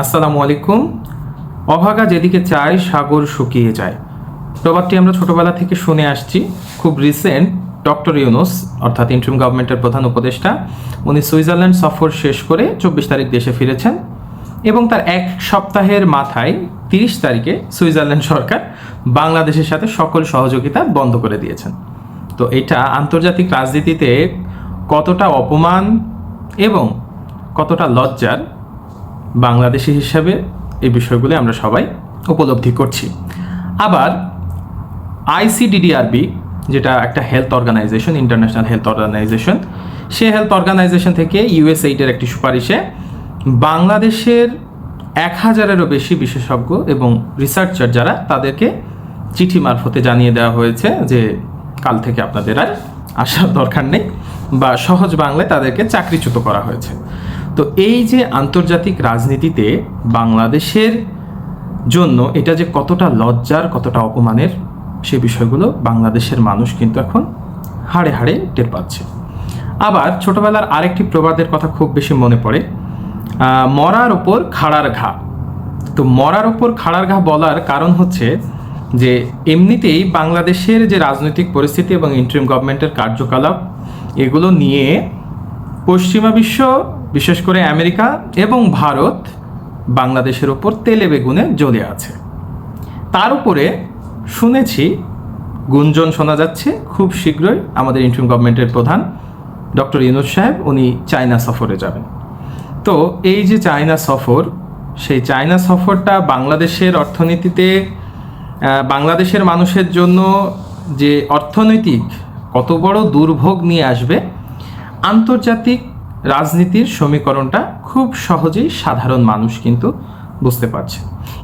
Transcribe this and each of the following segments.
আসসালামু আলাইকুম। অভাগা যেদিকে চায়, সাগর শুকিয়ে যায়। প্রবাদটি আমরা ছোটবেলা থেকে শুনে আসছি। খুব রিসেন্ট ডক্টর ইউনুস, অর্থাৎ ইন্ট্রিম গভর্নমেন্টের প্রধান উপদেষ্টা, উনি সুইজারল্যান্ড সফর শেষ করে চব্বিশ তারিখ দেশে ফিরেছেন এবং তার এক সপ্তাহের মাথায় তিরিশ তারিখে সুইজারল্যান্ড সরকার বাংলাদেশের সাথে সকল সহযোগিতা বন্ধ করে দিয়েছেন। তো এটা আন্তর্জাতিক রাজনীতিতে কতটা অপমান এবং কতটা লজ্জার বাংলাদেশি হিসাবে এই বিষয়গুলো আমরা সবাই উপলব্ধি করছি। আবার আইসিডিডিআরবি যেটা একটা health organization international health organization সে হেলথ অর্গানাইজেশন থেকে ইউএসএইডের একটি সুপারিশে বাংলাদেশের এক হাজারেরও বেশি বিশেষজ্ঞ এবং রিসার্চার যারা তাদেরকে চিঠি মারফতে জানিয়ে দেওয়া হয়েছে যে কাল থেকে আপনাদের আর আসার দরকার নেই বা সহজ বাংলায় তাদেরকে চাকরিচ্যুত করা হয়েছে। তো এই যে আন্তর্জাতিক রাজনীতিতে বাংলাদেশের জন্য এটা যে কতটা লজ্জার, কতটা অপমানের, সে বিষয়গুলো বাংলাদেশের মানুষ কিন্তু এখন হাড়ে হাড়ে টের পাচ্ছে। আবার ছোটবেলার আরেকটি প্রবাদের কথা খুব বেশি মনে পড়ে। মরার ওপর খাড়ার ঘা। তো মরার ওপর খাড়ার ঘা বলার কারণ হচ্ছে যে এমনিতেই বাংলাদেশের যে রাজনৈতিক পরিস্থিতি এবং ইন্টারিম গভর্নমেন্টের কার্যকলাপ, এগুলো নিয়ে পশ্চিমা বিশ্ব বিশেষ করে আমেরিকা এবং ভারত বাংলাদেশের ওপর তেলে বেগুনে জ্বলে আছে। তার উপরে শুনেছি, গুঞ্জন শোনা যাচ্ছে, খুব শীঘ্রই আমাদের ইন্টারিম গভর্নমেন্টের প্রধান ডক্টর ইউনুস সাহেব উনি চায়না সফরে যাবেন। তো এই যে চায়না সফর, সেই চায়না সফরটা বাংলাদেশের অর্থনীতিতে বাংলাদেশের মানুষের জন্য যে অর্থনৈতিক কত বড় দুর্ভোগ নিয়ে আসবে, আন্তর্জাতিক রাজনীতির সমীকরণটা খুব সহজেই সাধারণ মানুষ কিন্তু বুঝতে পারছে।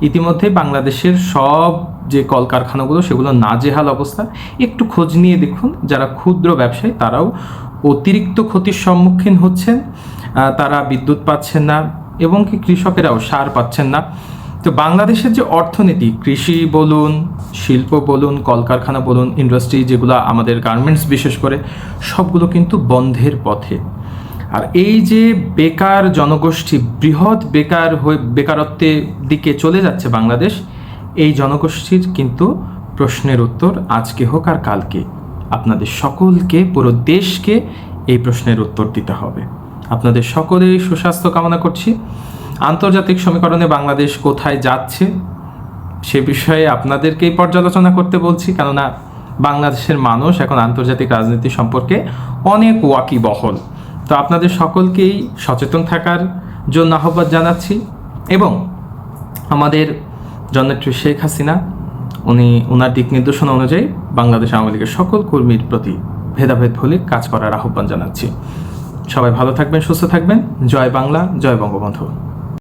ইতিমধ্যে বাংলাদেশের সব যে কলকারখানাগুলো, সেগুলো নাজেহাল অবস্থা। একটু খোঁজ নিয়ে দেখুন, যারা ক্ষুদ্র ব্যবসায়ী, তারাও অতিরিক্ত ক্ষতির সম্মুখীন হচ্ছেন তারা বিদ্যুৎ পাচ্ছেন না, এবং কি কৃষকেরাও সার পাচ্ছেন না। তো বাংলাদেশের যে অর্থনীতি, কৃষি বলুন, শিল্প বলুন, কলকারখানা বলুন ইন্ডাস্ট্রি যেগুলো আমাদের গার্মেন্টস বিশেষ করে, সবগুলো কিন্তু বন্ধের পথে। আর এই যে বেকার জনগোষ্ঠী, বৃহৎ বেকার হয়ে, বেকারত্বের দিকে চলে যাচ্ছে বাংলাদেশ, এই জনগোষ্ঠীর কিন্তু প্রশ্নের উত্তর আজকে হোক আর কালকে। আপনাদের সকলকে, পুরো দেশকে এই প্রশ্নের উত্তর দিতে হবে। আপনাদের সকলেই সুস্বাস্থ্য কামনা করছি। আন্তর্জাতিক সমীকরণে বাংলাদেশ কোথায় যাচ্ছে, সে বিষয়ে আপনাদেরকেই পর্যালোচনা করতে বলছি, কেননা বাংলাদেশের মানুষ এখন আন্তর্জাতিক রাজনীতি সম্পর্কে অনেক ওয়াকিবহল। তো আপনাদের সকলকেই সচেতন থাকার জন্য আহ্বান জানাচ্ছি এবং আমাদের জননেত্রী শেখ হাসিনা, উনি ওনার দিক নির্দেশনা অনুযায়ী বাংলাদেশ আওয়ামী লীগের সকল কর্মীর প্রতি ভেদাভেদ ভুলে কাজ করার আহ্বান জানাচ্ছি। সবাই ভালো থাকবেন, সুস্থ থাকবেন। জয় বাংলা, জয় বঙ্গবন্ধু।